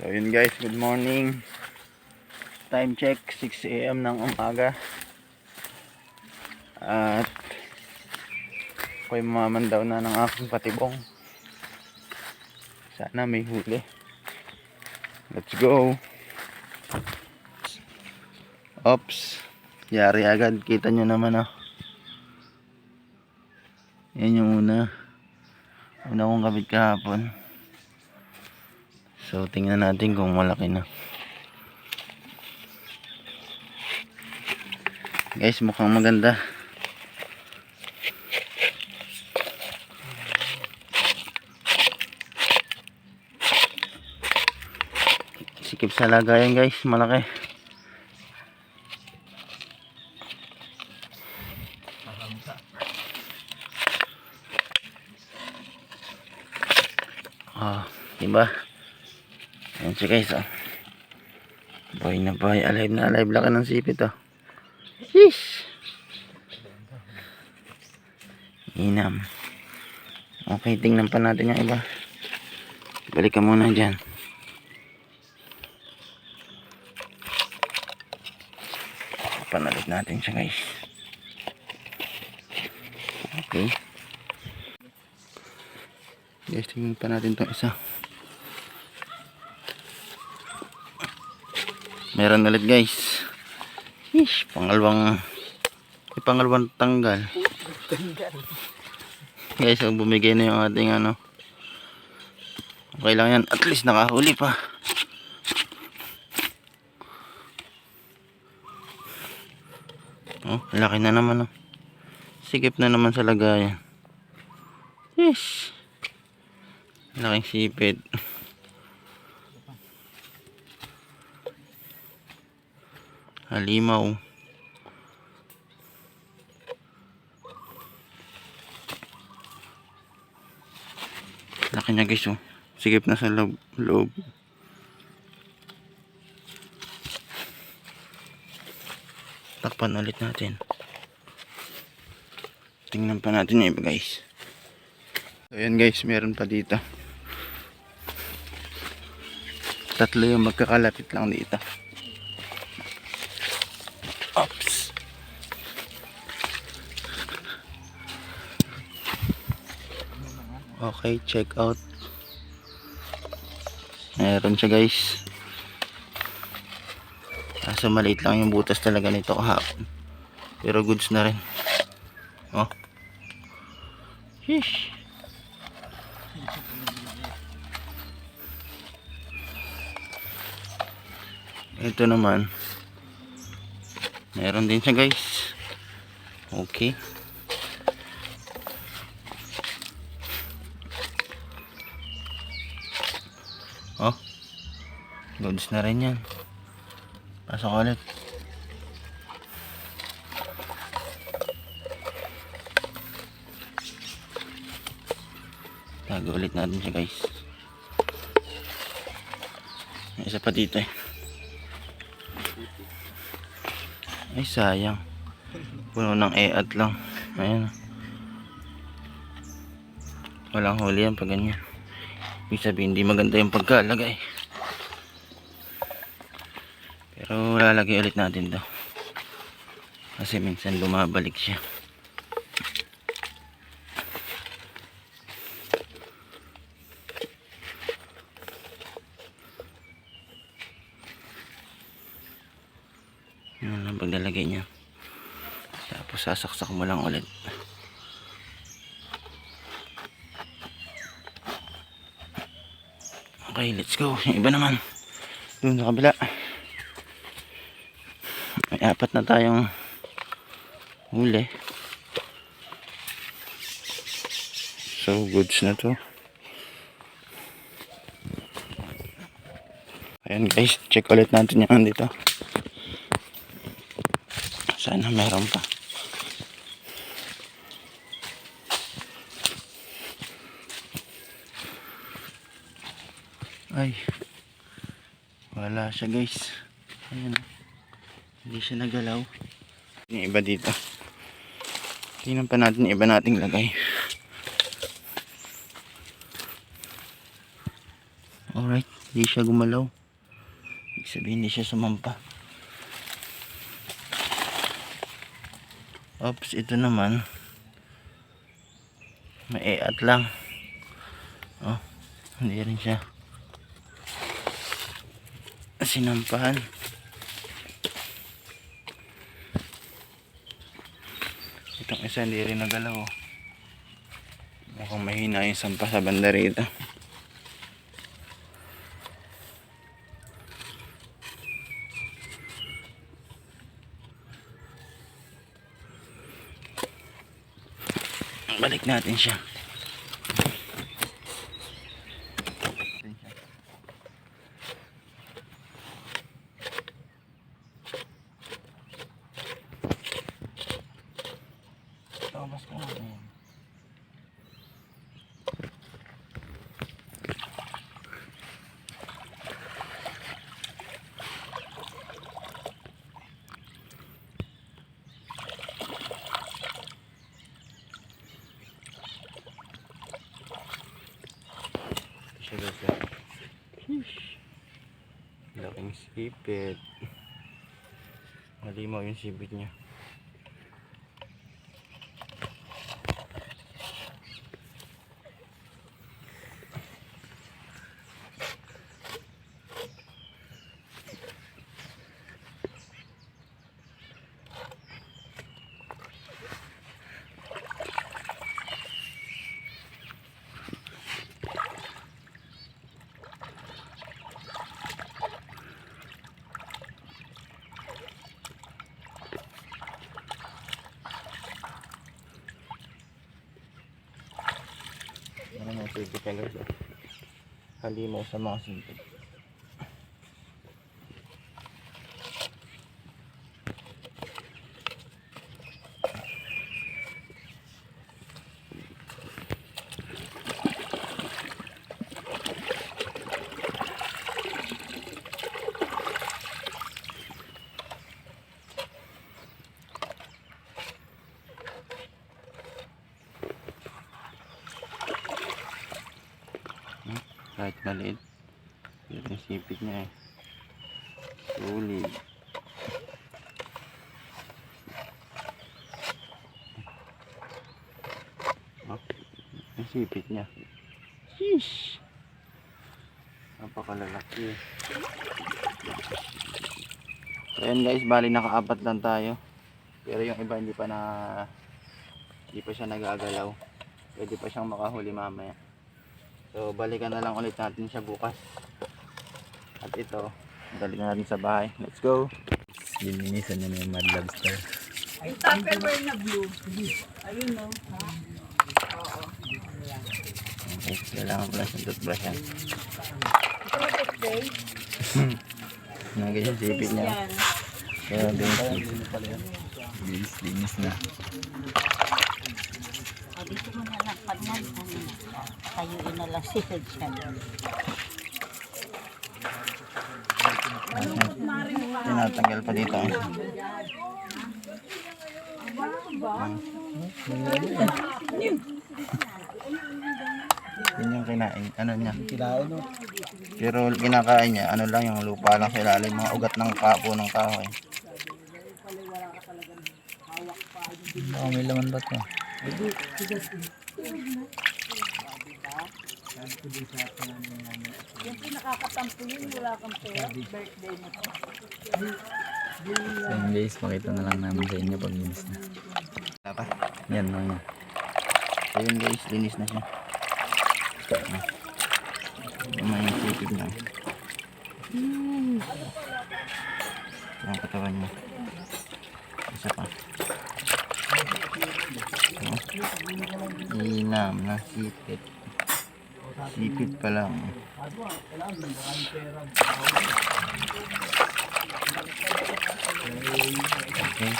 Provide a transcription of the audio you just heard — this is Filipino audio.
So yun guys, good morning. Time check, 6 a.m. ng umaga. At ako'y mamandaw na ng aking patibong. Sana may huli. Let's go. Ops. Yari agad. Kita nyo naman oh. Yan yung una. Una kong kabit kahapon. So, tingnan natin kung malaki na. Guys, mukhang maganda. Sikip sa lagayan guys, malaki. Ah, diba? Ayan siya guys, oh. Na boy, alive na alive. Laki ng sipit, oh. Sheesh! Inam. Okay, tingnan pa natin yung iba. Balik ka muna dyan. Panalit natin siya guys. Okay. Guys, tingnan pa natin itong isa. Meron ulit guys. Ish, pangalawang pangalawang tanggal. Guys, bumigay na yung ating ano. Okay lang yan. At least nakahuli pa. Oh, laki na naman oh. Sikip na naman sa lagayan. Yes. Laking sipit. Halimaw. Laki niya guys oh. Sikip na sa loob. loob. Takpan ulit natin. Tingnan pa natin yung iba guys. So yan guys, meron pa dito. Tatlo yung magkakalapit lang dito. Okay, check out. Meron siya guys. Kaso maliit lang yung butas talaga nito kahapon. Pero goods na rin. Oh. Sheesh. Ito naman. Meron din siya guys. Okay. Goods na rin yan. Pasok ulit. Tago ulit natin siya guys. May isa pa dito eh. Ay sayang. Puno ng eat lang. Ayan. Walang huli yan pag ganyan. Ibig sabihin hindi maganda yung pagkalagay. Pero lalagay ulit natin to. Kasi minsan lumabalik siya. Yun ang paglalagay niya. Tapos sasaksak mo lang ulit. Okay, let's go. Yung iba naman. Doon sa kabila. May apat na tayong huli. So, goods na to. Ayan guys, check ulit natin yung dito. Sana meron pa. Ay. Wala siya guys. Ayan. Hindi siya nagalaw. Yung iba dito. Tingnan pa natin yung iba nating lagay. Alright. Hindi siya gumalaw. Ibig sabihin hindi siya sumampa. Oops, ito naman. Maiat lang. Oh, hindi rin siya. Sinampahan. Itong isa hindi rin nagalaw. Mukhang mahina yung sampa sa banda rito. Balik natin siya. Thomas ko nga yan. Siya guys ah. Sheesh. Laking sipit. Malimaw yung sipit niya. Ano mga sipit niya guys ah. Halimaw sa mga sipit. Kahit maliit. Yun yung sipit niya eh. Sulit oh, yung sipit niya. Sheesh. Napakalalaki so yan guys bali nakaapat lang tayo. Pero yung iba hindi pa na hindi pa siya nagagalaw. Pwede pa siyang makahuli mamaya So, balikan na lang ulit natin siya bukas. At ito, balik na natin sa bahay. Let's go! Lilinisan na yung mad lobster. Yung Tupperware na blue. Ayun no. Okay, kailangan ko lang siyang toothbrush yan. Nagay yung sipit niya. Yan. Kaya din Linis, linis na. O, dito mo na lang pag nan, ano, tayuin na lang sila dyan. tinatanggal pa dito. eh. Yun yung kinain, ano niya. Pero kinakain niya, ano lang yung lupa lang sa ilalim, mga ugat ng kapo ng kahoy. Baka may laman ba to? Yung pinakakatampo yun, wala kang pera. Birthday mo to. So yun guys, makita na lang namin sa inyo pag linis na. Pa. Yan, no, yan. So yun guys, linis na siya. Sipit na. Ang katawan niya. Isa pa. Inam na sipit. Sipit pa lang. Okay.